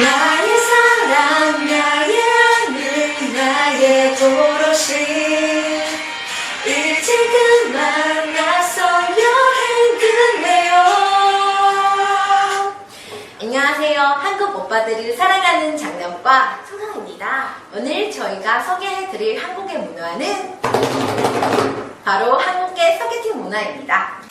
나의 사랑 나의 하늘 나의 도로시. 이제 그만 나서 여행 끝내요. 안녕하세요. 한국 오빠들을 사랑하는 장남과 송강입니다. 오늘 저희가 소개해드릴 한국의 문화는 바로 한국의 소개팅 문화입니다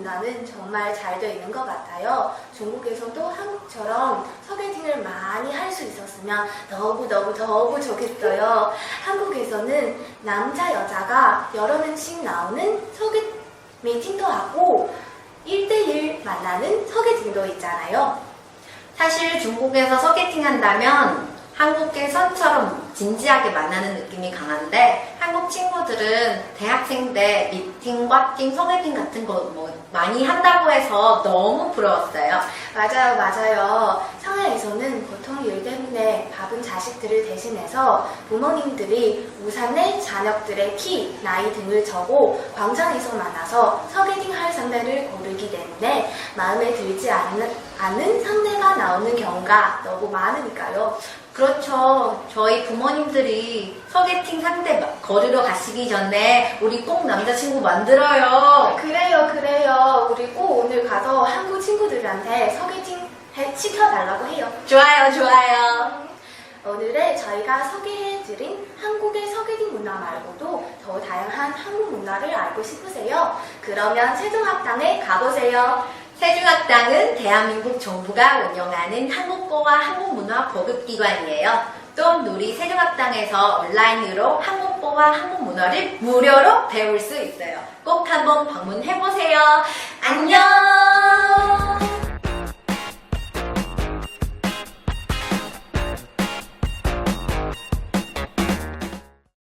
문화는 정말 잘 되어 있는 것 같아요. 중국에서도 한국처럼 소개팅을 많이 할 수 있었으면 너무 너무 너무 좋겠어요. 한국에서는 남자, 여자가 여러 명씩 나오는 소개 미팅도 하고 1대1 만나는 소개팅도 있잖아요. 사실 중국에서 소개팅 한다면 한국에서처럼 진지하게 만나는 느낌이 강한데 한국 친구들은 대학생 때 미팅, 꽈팅, 소개팅 같은 거 뭐 많이 한다고 해서 너무 부러웠어요. 맞아요, 맞아요. 상하이에서는 보통 일 때문에 바쁜 자식들을 대신해서 부모님들이 우산에 자녀들의 키, 나이 등을 적고 광장에서 만나서 소개팅 할 상대를 고르기 때문에 마음에 들지 않는, 않는 상대가 나오는 경우가 너무 많으니까요. 그렇죠. 저희 부모님들이 소개팅 상대 거르러 가시기 전에 우리 꼭 남자친구 만들어요. 그래요, 그래요. 그리고 오늘 가서 한국 친구들한테 소개팅 해- 시켜달라고 해요. 좋아요, 좋아요. 오늘의 저희가 소개해드린 한국의 소개팅 문화 말고도 더 다양한 한국 문화를 알고 싶으세요? 그러면 세종학당에 가보세요. 세종학당은 대한민국 정부가 운영하는 한국어와 한국문화 보급기관이에요. 또 우리 세종학당에서 온라인으로 한국어와 한국문화를 무료로 배울 수 있어요. 꼭 한번 방문해보세요. 안녕!